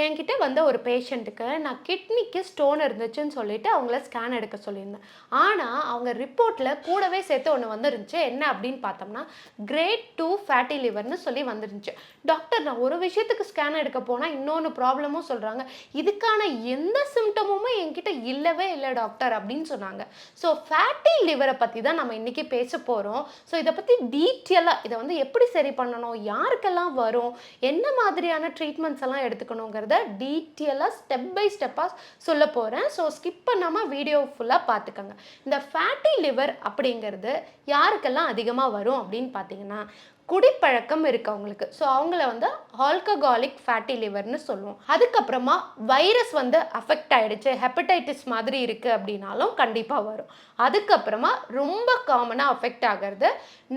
என்கிட்ட வந்த ஒரு பேஷண்ட்டுக்கு நான் கிட்னிக்கு ஸ்டோன் இருந்துச்சுன்னு சொல்லிட்டு அவங்கள ஸ்கேன் எடுக்க சொல்லியிருந்தேன். ஆனால் அவங்க ரிப்போர்ட்டில் கூடவே சேர்த்து ஒன்று வந்துருந்துச்சு. என்ன அப்படின்னு பார்த்தோம்னா கிரேட் டூ ஃபேட்டி லிவர்னு சொல்லி வந்துருந்துச்சு. டாக்டர் நான் ஒரு விஷயத்துக்கு ஸ்கேன் எடுக்க போனால் இன்னொன்று ப்ராப்ளமும் சொல்கிறாங்க இதுக்கான எந்த சிம்டமுமே என்கிட்ட இல்லவே இல்லை டாக்டர் அப்படின்னு சொன்னாங்க. ஸோ ஃபேட்டி லிவரை பற்றி தான் நம்ம இன்றைக்கி பேச போகிறோம் ஸோ இதை பற்றி டீட்டெயிலாக இதை வந்து எப்படி சரி பண்ணணும்? யாருக்கெல்லாம் வரும்? என்ன மாதிரியான ட்ரீட்மெண்ட்ஸ் எல்லாம் எடுத்துக்கணுங்கிறது டீட்டெயிலாக ஸ்டெப் பை ஸ்டெப்பாக சொல்ல போகிறேன் ஸோ ஸ்கிப் பண்ணாமல் வீடியோ ஃபுல்லாக பார்த்துக்கோங்க இந்த ஃபேட்டி லிவர் அப்படிங்கிறது யாருக்கெல்லாம் அதிகமாக வரும் அப்படின்னு பார்த்தீங்கன்னா குடிப்பழக்கம் இருக்குது அவங்களுக்கு. ஸோ அவங்கள வந்து ஆல்கஹாலிக் ஃபேட்டி லிவர்னு சொல்லுவோம். அதுக்கப்புறமா வைரஸ் வந்து அஃபெக்ட் ஆகிடுச்சு ஹெப்படைட்டிஸ் மாதிரி இருக்குது அப்படின்னாலும் கண்டிப்பாக வரும். அதுக்கப்புறமா ரொம்ப காமனாக அஃபெக்ட் ஆகிறது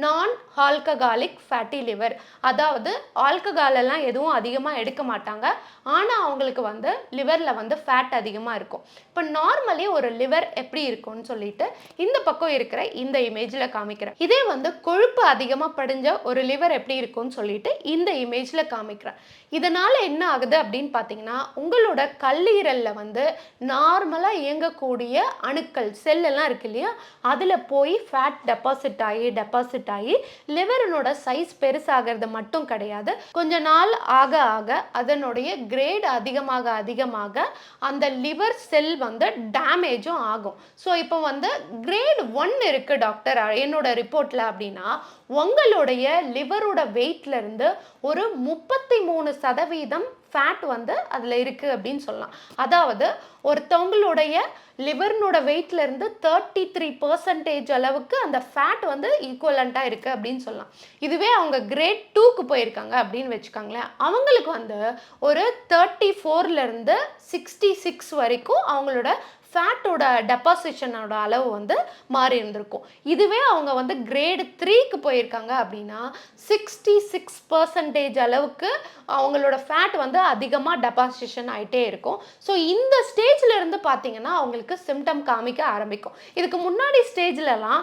நான் ஆல்கஹாலிக் ஃபேட்டி லிவர் அதாவது ஆல்கஹாலெல்லாம் எதுவும் அதிகமாக எடுக்க மாட்டாங்க. ஆனால் அவங்களுக்கு வந்து லிவரில் வந்து ஃபேட் அதிகமாக இருக்கும். இப்போ நார்மலி ஒரு லிவர் எப்படி இருக்கும்னு சொல்லிட்டு இந்த பக்கம் இருக்கிற இந்த இமேஜில் காமிக்கிறேன். இதே வந்து கொழுப்பு அதிகமாக படிஞ்ச ஒரு லிவர் எப்படி இருக்கும்னு சொல்லிட்டு இந்த இமேஜில் காமிக்கிறேன் இதனால் என்ன ஆகுது அப்படின்னு பார்த்தீங்கன்னா உங்களோட கல்லீரலில் வந்து நார்மலாக இயங்கக்கூடிய அணுக்கள் செல்லெல்லாம் இருக்கு இல்லையா? அதில் போய் ஃபேட் டெபாசிட் ஆகி டெபாசிட் ஆகி லிவரனோட சைஸ் பெருசாகிறது மட்டும் கிடையாது. கொஞ்ச நாள் ஆக ஆக அதனுடைய கிரேட் அதிகமாக அதிகமாக அந்த லிவர் செல் வந்து டேமேஜும் ஆகும். ஸோ இப்போ வந்து கிரேட் ஒன் இருக்குது டாக்டர் என்னோட ரிப்போர்ட்டில் அப்படின்னா உங்களுடைய லிவரோட வெயிட்லேருந்து ஒரு முப்பத்தி மூணு சதவீதம் ஃபேட் வந்து அதில் இருக்குது அப்படின்னு சொல்லலாம். அதாவது ஒருத்தவங்களுடைய லிவர்னோட வெயிட்லேருந்து தேர்ட்டி த்ரீ பர்சன்டேஜ் அளவுக்கு அந்த ஃபேட் வந்து ஈக்குவலண்ட்டாக இருக்குது அப்படின்னு சொல்லலாம். இதுவே அவங்க கிரேட் டூக்கு போயிருக்காங்க அப்படின்னு வச்சுக்கோங்களேன். அவங்களுக்கு வந்து ஒரு தேர்ட்டி ஃபோர்லேருந்து சிக்ஸ்டி சிக்ஸ் வரைக்கும் அவங்களோட ஃபேட்டோட டெபாசிஷனோட அளவு வந்து மாறி இருந்திருக்கும். இதுவே அவங்க வந்து கிரேடு த்ரீக்கு போயிருக்காங்க அப்படின்னா சிக்ஸ்டி சிக்ஸ் பர்சன்டேஜ் அளவுக்கு அவங்களோட ஃபேட் வந்து அதிகமாக டெபாசிஷன் ஆகிட்டே இருக்கும். ஸோ இந்த ஸ்டேஜில் இருந்து பார்த்தீங்கன்னா அவங்களுக்கு சிம்டம் காமிக்க ஆரம்பிக்கும். இதுக்கு முன்னாடி ஸ்டேஜ்லலாம்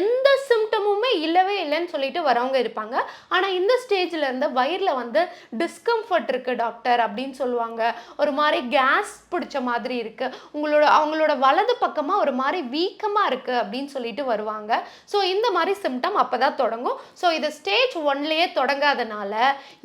எந்த சிம்டமுமே இல்லவே இல்லைன்னு சொல்லிட்டு வரவங்க இருப்பாங்க. ஆனால் இந்த ஸ்டேஜில் இருந்து வயிறில் வந்து டிஸ்கம்ஃபர்ட் இருக்குது டாக்டர் அப்படின்னு சொல்லுவாங்க. ஒரு மாதிரி கேஸ் பிடிச்ச மாதிரி இருக்குது உங்களோட அவங்களோட வலது பக்கமாக ஒரு மாதிரி வீக்கமாக இருக்குது அப்படின்னு சொல்லிட்டு வருவாங்க. ஸோ இந்த மாதிரி சிம்டம் அப்போ தான் தொடங்கும். ஸோ இது ஸ்டேஜ் ஒன்லேயே தொடங்காதனால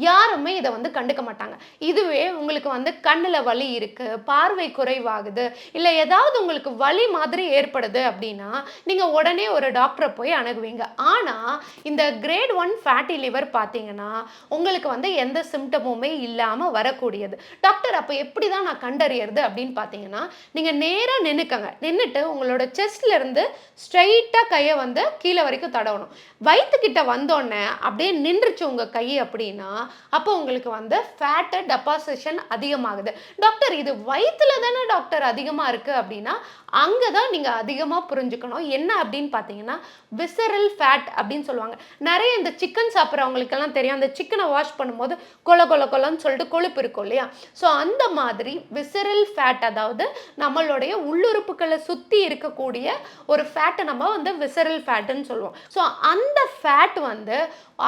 யாருமே இதை வந்து கண்டுக்க மாட்டாங்க. இதுவே உங்களுக்கு வந்து கண்ணில் வலி இருக்குது பார்வை குறைவாகுது இல்லை ஏதாவது உங்களுக்கு வலி மாதிரி ஏற்படுது அப்படின்னா நீங்கள் உடனே ஒரு டாக்டரை போய் அணுகுவீங்க. ஆனால் இந்த கிரேட் ஒன் ஃபேட்டி லிவர் பார்த்தீங்கன்னா உங்களுக்கு வந்து எந்த சிம்டமுமே இல்லாமல் வரக்கூடியது. டாக்டர் அப்போ எப்படி தான் நான் கண்டறியறது அப்படின்னு பார்த்தீங்கன்னா நீங்கள் நேராக நின்றுக்கங்க நின்றுட்டு உங்களோட செஸ்ட்ல இருந்து ஸ்ட்ரைட்டாக கையை வந்து கீழே வரைக்கும் தடவணும். வயிற்றுக்கிட்ட வந்தோடனே அப்படியே நின்றுச்சு உங்கள் கை அப்படின்னா அப்போ உங்களுக்கு வந்து ஃபேட்டு டெபாசிஷன் அதிகமாகுது. டாக்டர் இது வயிற்றுல தானே டாக்டர் அதிகமாக இருக்குது அப்படின்னா அங்கே தான் நீங்கள் அதிகமாக புரிஞ்சுக்கணும். என்ன அப்படின்னு பார்த்தீங்கன்னா விசரல் ஃபேட் அப்படின்னு சொல்லுவாங்க. நிறைய இந்த சிக்கன் சாப்பிட்றவங்களுக்கெல்லாம் தெரியும். அந்த சிக்கனை வாஷ் பண்ணும்போது கொல கொல கொலன்னு சொல்லிட்டு கொழுப்பு இருக்கும் இல்லையா? ஸோ அந்த மாதிரி விசரல் ஃபேட் அதாவது நம்மளுடைய உள்ளுறுப்புகளை சுற்றி இருக்கக்கூடிய ஒரு ஃபேட்டை நம்ம வந்து விசரல் ஃபேட்டுன்னு சொல்லுவோம். ஸோ அந்த ஃபேட் வந்து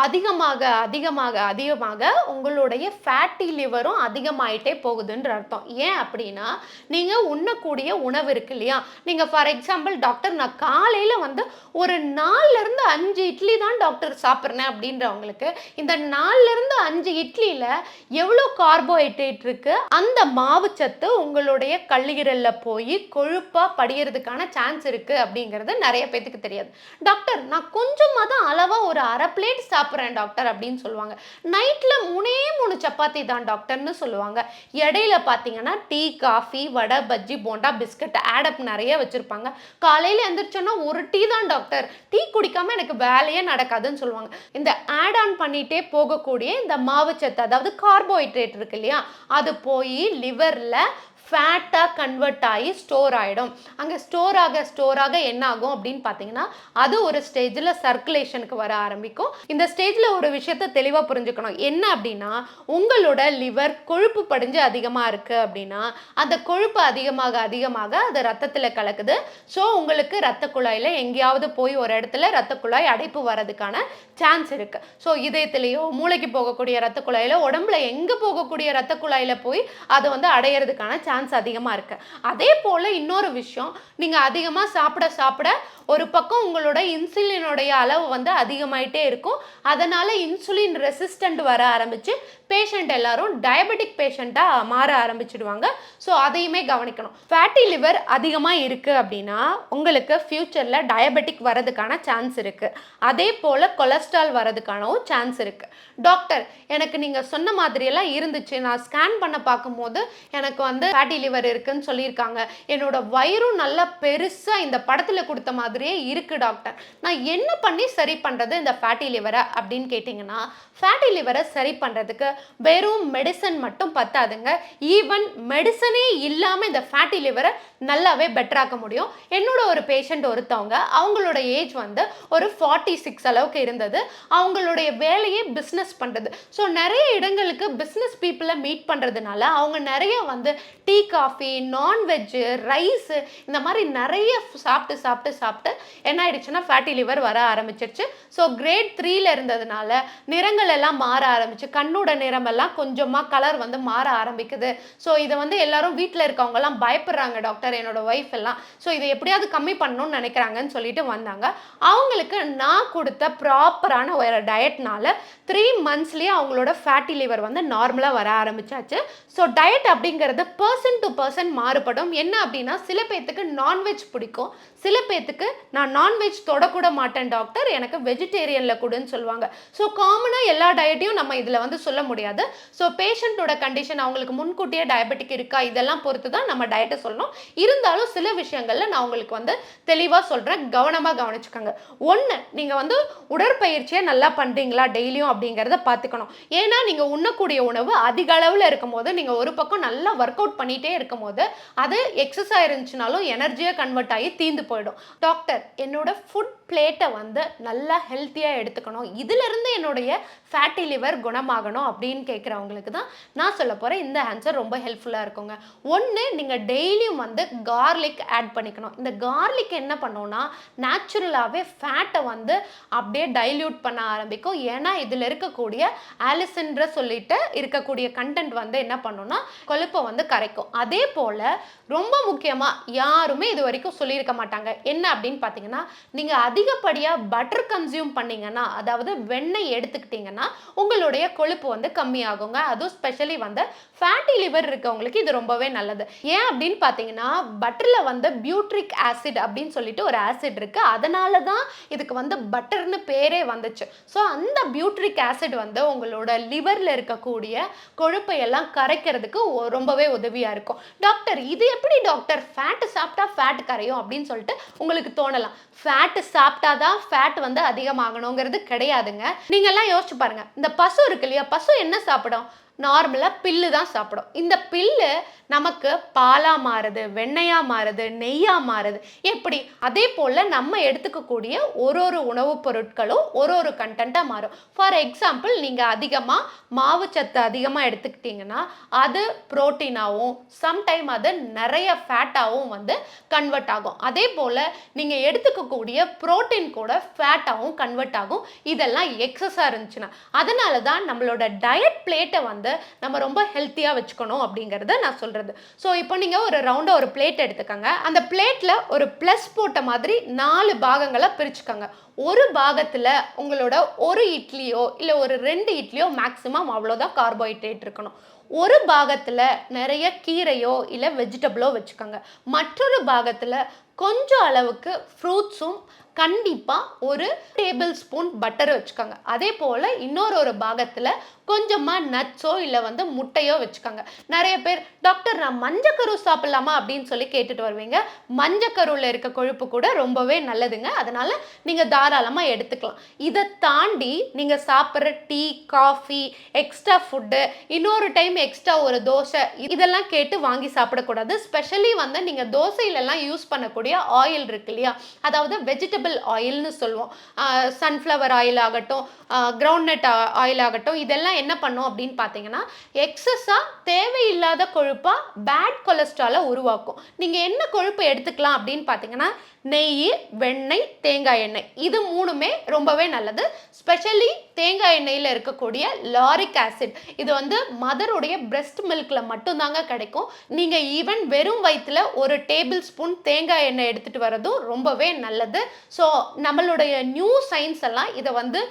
அதிகமாக அதிகமாக அதிகமாக உங்களுடைய ஃபேட்டி லிவரும் அதிகமாயிட்டே போகுதுன்ற அர்த்தம். ஏன் அப்படின்னா நீங்கள் உண்ணக்கூடிய உணவு இருக்கு இல்லையா? நீங்கள் ஃபார் எக்ஸாம்பிள் டாக்டர் நான் காலையில் வந்து ஒரு நாலுலேருந்து அஞ்சு இட்லி தான் டாக்டர் சாப்பிட்றேன் அப்படின்றவங்களுக்கு இந்த நாலுலேருந்து அஞ்சு இட்லியில் எவ்வளோ கார்போஹைட்ரேட் இருக்குது அந்த மாவுச்சத்து உங்களுடைய கல்லீரலில் போய் கொழுப்பாக படிகிறதுக்கான சான்ஸ் இருக்குது அப்படிங்கிறது நிறைய பேத்துக்கு தெரியாது. டாக்டர் நான் கொஞ்சமாக தான் அளவாக ஒரு அரை பிளேட் சாப்பிட்றேன் டாக்டர் அப்படின்னு சொல்லுவாங்க. நைட்டில் மூணே மூணு சப்பாத்தி தான் டாக்டர்னு சொல்லுவாங்க. இடையில பார்த்தீங்கன்னா tea coffee vada bajji bonda biscuit ஆடப் நிறைய வச்சுருப்பாங்க. காலையில் எந்திரிச்சோன்னா ஒரு டீ தான் டாக்டர். டீ குடிக்காமல் எனக்கு வேலையே நடக்காதுன்னு சொல்லுவாங்க. இந்த ஆட் ஆன் பண்ணிகிட்டே போகக்கூடிய இந்த மாவுச்சத்து அதாவது கார்போஹைட்ரேட் இருக்கு இல்லையா அது போய் லிவரில் ஃபேட்டாக கன்வெர்ட் ஆகி ஸ்டோர் ஆகிடும் அங்கே ஸ்டோர் ஆக ஸ்டோர் ஆக என்ன ஆகும் அப்படின்னு பார்த்தீங்கன்னா அது ஒரு ஸ்டேஜில் சர்க்குலேஷனுக்கு வர ஆரம்பிக்கும். இந்த ஸ்டேஜில் ஒரு விஷயத்த தெளிவாக புரிஞ்சுக்கணும். என்ன அப்படின்னா உங்களோட லிவர் கொழுப்பு படிஞ்சு அதிகமாக இருக்குது அப்படின்னா அந்த கொழுப்பு அதிகமாக அதிகமாக அது ரத்தத்தில் கலக்குது. ஸோ உங்களுக்கு ரத்த குழாயில் எங்கேயாவது போய் ஒரு இடத்துல ரத்த குழாய் அடைப்பு வர்றதுக்கான சான்ஸ் இருக்குது ஸோ இதயத்திலேயோ மூளைக்கு போகக்கூடிய ரத்த குழாயில் உடம்புல எங்கே போகக்கூடிய ரத்த குழாயில் போய் அதை வந்து அடையிறதுக்கான சான்ஸ் அதிகமாக இருக்குது அதே போல் இன்னொரு விஷயம் நீங்கள் அதிகமாக சாப்பிட சாப்பிட ஒரு பக்கம் உங்களோட இன்சுலினுடைய அளவு வந்து அதிகமாயிட்டே இருக்கும். அதனால் இன்சுலின் ரெசிஸ்டண்ட் வர ஆரம்பித்து பேஷண்ட் எல்லாரும் டயபெட்டிக் பேஷண்ட்டாக மாற ஆரம்பிச்சிடுவாங்க. ஸோ அதையுமே கவனிக்கணும். ஃபேட்டி லிவர் அதிகமாக இருக்குது அப்படின்னா உங்களுக்கு ஃப்யூச்சரில் டயபெட்டிக் வரதுக்கான சான்ஸ் இருக்குது அதே போல் கொலஸ்ட்ரால் வரதுக்கானவும் சான்ஸ் இருக்குது டாக்டர் எனக்கு நீங்கள் சொன்ன மாதிரியெல்லாம் இருந்துச்சு. நான் ஸ்கேன் பண்ண பார்க்கும்போது எனக்கு வந்து ஃபேட்டி லிவர் இருக்குன்னு சொல்லியிருக்காங்க. என்னோட வயிறும் நல்லா பெருசாக இந்த படத்தில் கொடுத்த மாதிரியே இருக்குது டாக்டர் நான் என்ன பண்ணி சரி பண்ணுறது இந்த ஃபேட்டி லிவரை அப்படின்னு கேட்டிங்கன்னா ஃபேட்டி லிவரை சரி பண்ணுறதுக்கு வெறும் மெடிசன் மட்டும் பத்தாதுங்க. ஈவன் மெடிசனே இல்லாமல் இந்த ஃபேட்டி லிவரை நல்லாவே பெட்டராக்க முடியும். என்னோட ஒரு பேஷண்ட் ஒருத்தவங்க அவங்களோட ஏஜ் வந்து ஒரு ஃபார்ட்டி சிக்ஸ் அளவுக்கு இருந்தது. அவங்களுடைய வேலையே பிஸ்னஸ் பண்ணுறது ஸோ நிறைய இடங்களுக்கு பிஸ்னஸ் பீப்புளை மீட் பண்ணுறதுனால அவங்க நிறைய வந்து tea tea coffee nonveg rice இந்த மாதிரி நிறைய சாப்பிட்டு சாப்பிட்டு சாப்பிட்டு என்ன ஆயிடுச்சுன்னா ஃபேட்டி லிவர் வர ஆரம்பிச்சிருச்சு. ஸோ கிரேட் த்ரீல இருந்ததுனால நிறங்கள் எல்லாம் மாற ஆரம்பிச்சு கண்ணோட நிறமெல்லாம் கொஞ்சமாக கலர் வந்து மாற ஆரம்பிக்குது. ஸோ இதை வந்து எல்லாரும் வீட்டில் இருக்கவங்கலாம் பயப்படுறாங்க டாக்டர் என்னோட ஒய்ஃப் எல்லாம். ஸோ இதை எப்படியாவது கம்மி பண்ணணும்னு நினைக்கிறாங்கன்னு சொல்லிட்டு வந்தாங்க. அவங்களுக்கு நான் கொடுத்த ப்ராப்பரான ஒரு டயட்னால த்ரீ மந்த்ஸ்லேயே அவங்களோட ஃபேட்டி லிவர் வந்து நார்மலாக வர ஆரம்பிச்சாச்சு. ஸோ டயட் அப்படிங்கிறது பர்சன் டு பர்சன் மாறுபடும். என்ன அப்படின்னா சில பேர்த்துக்கு நான்வெஜ் பிடிக்கும். சில பேர்த்துக்கு நான் நான்வெஜ் தொடக்கூட மாட்டேன் டாக்டர் எனக்கு வெஜிடேரியனில் கொடுன்னு சொல்லுவாங்க. ஸோ காமனாக எல்லா டயட்டையும் நம்ம இதில் வந்து சொல்ல முடியாது. ஸோ பேஷண்ட்டோட கண்டிஷன் அவங்களுக்கு முன்கூட்டியே டயபெட்டிக் இருக்கா இதெல்லாம் பொறுத்து தான் நம்ம டயட்டை சொல்லணும். இருந்தாலும் சில விஷயங்களில் நான் உங்களுக்கு வந்து தெளிவாக சொல்கிறேன் கவனமாக கவனிச்சுக்கோங்க. ஒன்று நீங்கள் வந்து உடற்பயிற்சியை நல்லா பண்ணுறீங்களா டெய்லியும் அப்படிங்கிறத பார்த்துக்கணும் ஏன்னா நீங்கள் உண்ணக்கூடிய உணவு அதிக அளவில் இருக்கும்போது நீங்கள் ஒரு பக்கம் நல்லா ஒர்க் அவுட் பண்ணிகிட்டே இருக்கும்போது அது எக்ஸசைஸ் இருந்துச்சுனாலும் எனர்ஜியாக கன்வெர்ட் ஆகி தீந்து போயிடும். டாக்டர் என்னோட ஃபுட் பிளேட்டை வந்து நல்லா ஹெல்த்தியாக எடுத்துக்கணும். இதிலிருந்து என்னுடைய ஃபேட்டி லிவர் குணமாகணும் அப்படின்னு கேட்குறவங்களுக்கு தான் நான் சொல்ல போகிறேன் இந்த ஆன்சர் ரொம்ப ஹெல்ப்ஃபுல்லாக இருக்குங்க. ஒன்று நீங்கள் டெய்லியும் வந்து கார்லிக் ஆட் பண்ணிக்கணும். இந்த கார்லிக் என்ன பண்ணோன்னா நேச்சுரலாகவே ஃபேட்டை வந்து அப்படியே டைல்யூட் பண்ண ஆரம்பிக்கும். ஏன்னா இதில் இருக்கக்கூடிய ஆலிசன்ற சொல்லிட்டு இருக்கக்கூடிய கண்டென்ட் வந்து என்ன பண்ணுன்னா கொழுப்பை வந்து கரைக்கும். அதே போல் ரொம்ப முக்கியமாக யாருமே இது வரைக்கும் சொல்லியிருக்க மாட்டாங்க. என்ன அப்படின்னு பார்த்தீங்கன்னா நீங்கள் அதிகப்படியாக பட்டர் கன்சியூம் பண்ணீங்கன்னா அதாவது வெண்ணெய் எடுத்துக்கிட்டிங்கன்னா உங்களுடைய கொழுப்பு வந்து கம்மியாகுங்க. அதுவும் ஸ்பெஷலி வந்து ஃபேட்டி லிவர் இருக்கவங்களுக்கு இது ரொம்பவே நல்லது. ஏன் அப்படின்னு பார்த்தீங்கன்னா பட்டரில் வந்து பியூட்ரிக் ஆசிட் அப்படின்னு சொல்லிட்டு ஒரு ஆசிட் இருக்குது அதனால தான் இதுக்கு வந்து பட்டர்னு பேரே வந்துச்சு. ஸோ அந்த பியூட்ரிக் ஆசிட் வந்து உங்களோட லிவரில் இருக்கக்கூடிய கொழுப்பை எல்லாம் கரைக்கிறதுக்கு ஒ- ரொம்பவே உதவியாக இருக்கும். டாக்டர் இது எப்படி டாக்டர் ஃபேட்டு சாப்பிட்டா ஃபேட் கரையும் அப்படின்னு சொல்லிட்டு உங்களுக்கு தோணலாம். ஃபேட்டு சாப்பிட்டா தான் ஃபேட் வந்து அதிகமாகணுங்கிறது கிடையாதுங்க. நீங்கள்லாம் யோசிச்சு பாருங்கள் இந்த பசு இருக்கு இல்லையா? பசு என்ன சாப்பிடும்? நார்மலாக பில்லு தான் சாப்பிடும். இந்த பில்லு நமக்கு பாலாக மாறுது வெண்ணையாக மாறுது நெய்யாக மாறுது. எப்படி? அதே போல் நம்ம எடுத்துக்கக்கூடிய ஒரு ஒரு உணவுப் பொருட்களும் ஒரு ஒரு கண்டென்ட்டாக மாறும். ஃபார் எக்ஸாம்பிள் நீங்கள் அதிகமாக மாவுச்சத்து அதிகமாக எடுத்துக்கிட்டிங்கன்னா அது ப்ரோட்டீனாகவும் சம்டைம் அது நிறைய ஃபேட்டாகவும் வந்து கன்வெர்ட் ஆகும். அதே போல் நீங்கள் எடுத்துக்கக்கூடிய புரோட்டீன் கூட ஃபேட்டாகவும் கன்வெர்ட் ஆகும். இதெல்லாம் எக்ஸஸாக இருந்துச்சுன்னா அதனால தான் நம்மளோட டயட் பிளேட்டை வந்து நம்ம ரொம்ப ஹெல்த்தியாக வச்சுக்கணும் அப்படிங்கிறத நான் சொல்கிறேன் சொல்கிறது ஸோ இப்போ நீங்கள் ஒரு ரவுண்டாக ஒரு பிளேட் எடுத்துக்கோங்க. அந்த பிளேட்டில் ஒரு ப்ளஸ் போட்ட மாதிரி நாலு பாகங்களை பிரிச்சுக்கோங்க. ஒரு பாகத்தில் உங்களோட ஒரு இட்லியோ இல்லை ஒரு ரெண்டு இட்லியோ மேக்ஸிமம் அவ்வளோதான் கார்போஹைட்ரேட் இருக்கணும். ஒரு பாகத்தில் நிறைய கீரையோ இல்லை வெஜிடபிளோ வச்சுக்கோங்க. மற்றொரு பாகத்தில் கொஞ்சம் அளவுக்கு ஃப்ரூட்ஸும் கண்டிப்பாக ஒரு டேபிள் ஸ்பூன் பட்டர் வச்சுக்கோங்க. அதே போல் இன்னொரு ஒரு பாகத்தில் கொஞ்சமாக நட்ஸோ இல்லை வந்து முட்டையோ வச்சுக்கோங்க. நிறைய பேர் டாக்டர் நான் மஞ்சக்கரு சாப்பிட்லாமா? அப்படின்னு சொல்லி கேட்டுட்டு வருவீங்க. மஞ்சக்கருவில் இருக்க கொழுப்பு கூட ரொம்பவே நல்லதுங்க. அதனால் நீங்கள் தாராளமாக எடுத்துக்கலாம். இதை தாண்டி நீங்கள் சாப்பிட்ற டீ காஃபி எக்ஸ்ட்ரா ஃபுட்டு இன்னொரு டைம் எக்ஸ்ட்ரா ஒரு தோசை இதெல்லாம் கேட்டு வாங்கி சாப்பிடக்கூடாது. ஸ்பெஷலி வந்து நீங்கள் தோசையிலலாம் யூஸ் பண்ணக்கூடிய ஆயில் இருக்கு இல்லையா? அதாவது வெஜிடபிள் ஆயில்னு சொல்லுவோம். சன்ஃப்ளவர் ஆயில் ஆகட்டும் கிரவுண்ட்நட் ஆயில் ஆகட்டும் இதெல்லாம் என்ன பண்ணும் அப்படின்னு பார்த்தீங்கன்னா எக்ஸஸாக தேவையில்லாத கொழுப்பாக பேட் கொலஸ்ட்ராலை உருவாக்கும். நீங்கள் என்ன கொழுப்பு எடுத்துக்கலாம் அப்படின்னு பார்த்தீங்கன்னா நெய் வெண்ணெய் தேங்காய் எண்ணெய். இது மூணுமே ரொம்பவே நல்லது. ஸ்பெஷலி தேங்காய் எண்ணெயில் இருக்கக்கூடிய லாரிக் ஆசிட் இது வந்து மதருடைய பிரெஸ்ட் மில்கில் மட்டும்தாங்க கிடைக்கும். நீங்கள் ஈவன் வெறும் வயிற்றில் ஒரு டேபிள் ஸ்பூன் தேங்காய் எண்ணெய் எடுத்துகிட்டு வரதும் ரொம்பவே நல்லது. ஸோ நம்மளுடைய நியூ சயின்ஸ் எல்லாம் இதை வந்து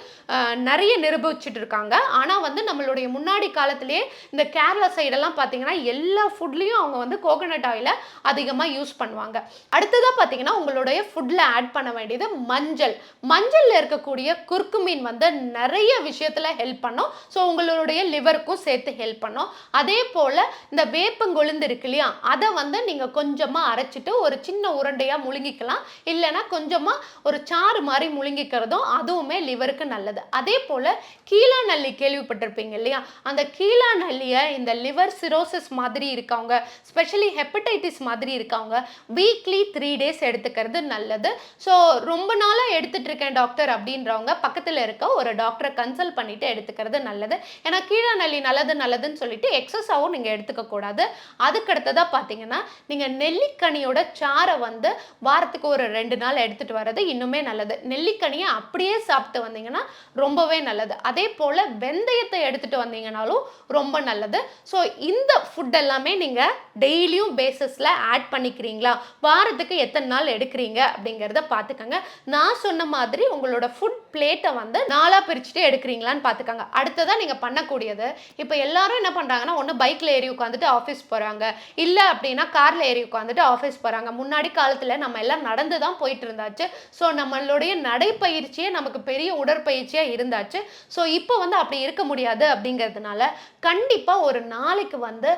நிறைய நிரூபிச்சுட்டு இருக்காங்க. ஆனால் வந்து நம்மளுடைய முன்னாடி காலத்திலேயே இந்த கேரளா சைடெல்லாம் பார்த்தீங்கன்னா எல்லா ஃபுட்லேயும் அவங்க வந்து கோகோனட் ஆயிலை அதிகமாக யூஸ் பண்ணுவாங்க. அடுத்ததாக பார்த்தீங்கன்னா உங்களோட நம்மளுடைய ஃபுட்டில் ஆட் பண்ண வேண்டியது மஞ்சள். மஞ்சளில் இருக்கக்கூடிய குறுக்கு மீன் வந்து நிறைய விஷயத்தில் ஹெல்ப் பண்ணும். ஸோ உங்களுடைய லிவருக்கும் சேர்த்து ஹெல்ப் பண்ணும். அதே போல் இந்த வேப்பங்கொழுந்து இருக்கு இல்லையா அதை வந்து நீங்கள் கொஞ்சமாக அரைச்சிட்டு ஒரு சின்ன உருண்டையாக முழுங்கிக்கலாம். இல்லைன்னா கொஞ்சமாக ஒரு சாறு மாதிரி முழுங்கிக்கிறதும் அதுவுமே லிவருக்கு நல்லது. அதே போல் கீழா நல்லி கேள்விப்பட்டிருப்பீங்க இல்லையா அந்த கீழா நல்லியை இந்த லிவர் சிரோசிஸ் மாதிரி இருக்கவங்க ஸ்பெஷலி ஹெப்படைட்டிஸ் மாதிரி இருக்கவங்க வீக்லி த்ரீ டேஸ் எடுத்துக்கிறது நல்லது. ஸோ ரொம்ப நாளாக எடுத்துட்டு இருக்கேன் டாக்டர் அப்படின்றவங்க பக்கத்தில் இருக்க ஒரு டாக்டரை கன்சல்ட் பண்ணிவிட்டு எடுத்துக்கிறது நல்லது. ஏன்னா கீழநெல்லி நல்லது நல்லதுன்னு சொல்லிட்டு எக்ஸஸாகவும் நீங்கள் எடுத்துக்கக்கூடாது அதுக்கடுத்ததாக அதுக்கு அடுத்ததாக பார்த்தீங்கன்னா நீங்கள் நெல்லிக்கனியோட சாரை வந்து வாரத்துக்கு ஒரு ரெண்டு நாள் எடுத்துகிட்டு வர்றது இன்னுமே நல்லது. நெல்லிக்கனியை அப்படியே சாப்பிட்டு வந்தீங்கன்னா ரொம்பவே நல்லது. அதே போல் வெந்தயத்தை எடுத்துகிட்டு வந்தீங்கனாலும் ரொம்ப நல்லது. ஸோ இந்த ஃபுட் எல்லாமே நீங்கள் டெய்லியும் பேசிஸில் ஆட் பண்ணிக்கிறீங்களா? வாரத்துக்கு எத்தனை நாள் எடுக்கிறீங்க? அப்படிங்கிறத பார்த்துக்கோங்க. நான் சொன்ன மாதிரி உங்களோட ஃபுட் பிளேட்டை வந்து நாளாக பிரிச்சுட்டு எடுக்கிறீங்களான்னு பார்த்துக்கோங்க. அடுத்ததாக நீங்கள் பண்ணக்கூடியது இப்போ எல்லாரும் என்ன பண்ணுறாங்கன்னா ஒன்று பைக்கில் ஏறி உட்காந்துட்டு ஆஃபீஸ் போகிறாங்க இல்லை அப்படின்னா காரில் ஏறி உட்காந்துட்டு ஆஃபீஸ் போகிறாங்க முன்னாடி காலத்தில் நம்ம எல்லாம் நடந்து தான் போயிட்டு இருந்தாச்சு. ஸோ நம்மளுடைய நடைப்பயிற்சியே நமக்கு பெரிய உடற்பயிற்சியாக இருந்தாச்சு. ஸோ இப்போ வந்து அப்படி இருக்க முடியாது அப்படிங்கிறதுனால கண்டிப்பாக ஒரு நாளைக்கு வந்து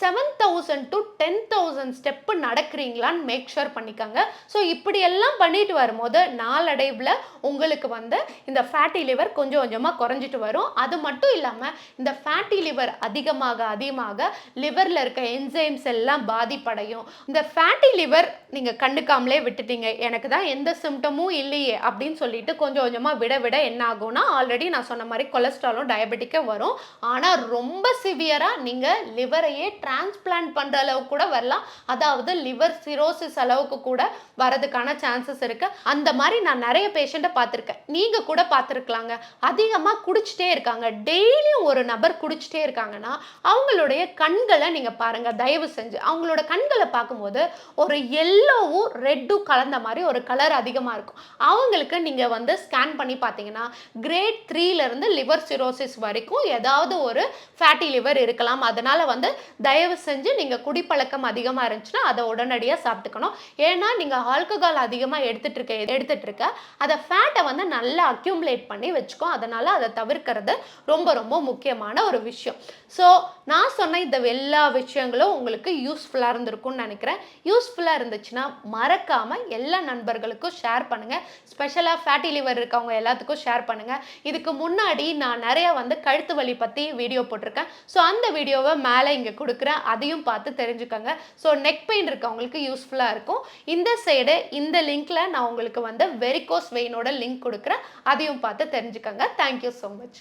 seven thousand to ten thousand step நடக்கிறீங்களான்னு make sure பண்ணிக்கோங்க. ஸோ இப்படியெல்லாம் பண்ணிட்டு வரும்போது நாளடைவில் உங்களுக்கு வந்து இந்த ஃபேட்டி லிவர் கொஞ்சம் கொஞ்சமாக குறைஞ்சிட்டு வரும். அது மட்டும் இல்லாமல் இந்த ஃபேட்டி லிவர் அதிகமாக அதிகமாக லிவரில் இருக்க என்சைம்ஸ் எல்லாம் பாதிப்படையும். இந்த ஃபேட்டி லிவர் நீங்கள் கண்டுக்காமலே விட்டுட்டீங்க. எனக்கு தான் எந்த சிம்டமும் இல்லையே அப்படின்னு சொல்லிட்டு கொஞ்சம் கொஞ்சமாக விட விட என்ன ஆகும்னா ஆல்ரெடி நான் சொன்ன மாதிரி கொலஸ்ட்ராலும் டயபெட்டிக்கும் வரும். ஆனால் ரொம்ப சிவியராக நீங்கள் லிவரையே டிரான்ஸ்பிளான்ட் பண்ணுற அளவுக்கு கூட வரலாம். அதாவது லிவர் சிரோசிஸ் அளவுக்கு கூட வரது வர்றதுக்கான சான்சஸ் இருக்கு. அந்த மாதிரி நான் நிறைய பேஷண்ட்டை பார்த்துருக்கேன். நீங்கள் கூட பார்த்துருக்கலாங்க. அதிகமாக குடிச்சிட்டே இருக்காங்க. டெய்லியும் ஒரு நபர் குடிச்சிட்டே இருக்காங்கன்னா அவங்களுடைய கண்களை நீங்கள் பாருங்க தயவு செஞ்சு. அவங்களோட கண்களை பார்க்கும்போது ஒரு எல்லோவும் ரெட்டும் கலந்த மாதிரி ஒரு கலர் அதிகமாக இருக்கும். அவங்களுக்கு நீங்கள் வந்து ஸ்கேன் பண்ணி பார்த்தீங்கன்னா கிரேட் த்ரீலேருந்து லிவர் சிரோசிஸ் வரைக்கும் ஏதாவது ஒரு ஃபேட்டி லிவர் இருக்கலாம். அதனால வந்து தயவு செஞ்சு நீங்கள் குடிப்பழக்கம் அதிகமாக இருந்துச்சுன்னா அதை உடனடியாக சாப்பிட்டுக்கணும். ஏன்னா நீங்கள் ஆல்கஹால் அதிகமாக எடுத்துட்டு இருக்க எடுத்துட்டு இருக்க அதை ஃபேட்டை வந்து நல்லா அக்யூமுலேட் பண்ணி வச்சுக்கோ. அதனால அதை தவிர்க்கிறது ரொம்ப ரொம்ப முக்கியமான ஒரு விஷயம். ஸோ நான் சொன்ன இந்த எல்லா விஷயங்களும் உங்களுக்கு யூஸ்ஃபுல்லாக இருந்திருக்கும்னு நினைக்கிறேன். யூஸ்ஃபுல்லாக இருந்துச்சுன்னா மறக்காமல் எல்லா நண்பர்களுக்கும் ஷேர் பண்ணுங்கள் ஸ்பெஷலாக ஃபேட்டி லிவர் இருக்கவங்க எல்லாத்துக்கும் ஷேர் பண்ணுங்கள் இதுக்கு முன்னாடி நான் நிறையா வந்து கழுத்து வலி பற்றி வீடியோ போட்டிருக்கேன். ஸோ அந்த வீடியோவை மேலே இங்கே கொடுக்குறேன். அதையும் பார்த்து தெரிஞ்சுக்கோங்க. ஸோ நெக் பெயின் இருக்கவங்களுக்கு யூஸ்ஃபுல்லாக இருக்கும். இந்த சைடு இந்த லிங்க்ல நான் உங்களுக்கு வந்து வெரிகோஸ் வெயினோட லிங்க் கொடுக்குறேன். அதையும் பார்த்து தெரிஞ்சுக்கோங்க. Thank you so much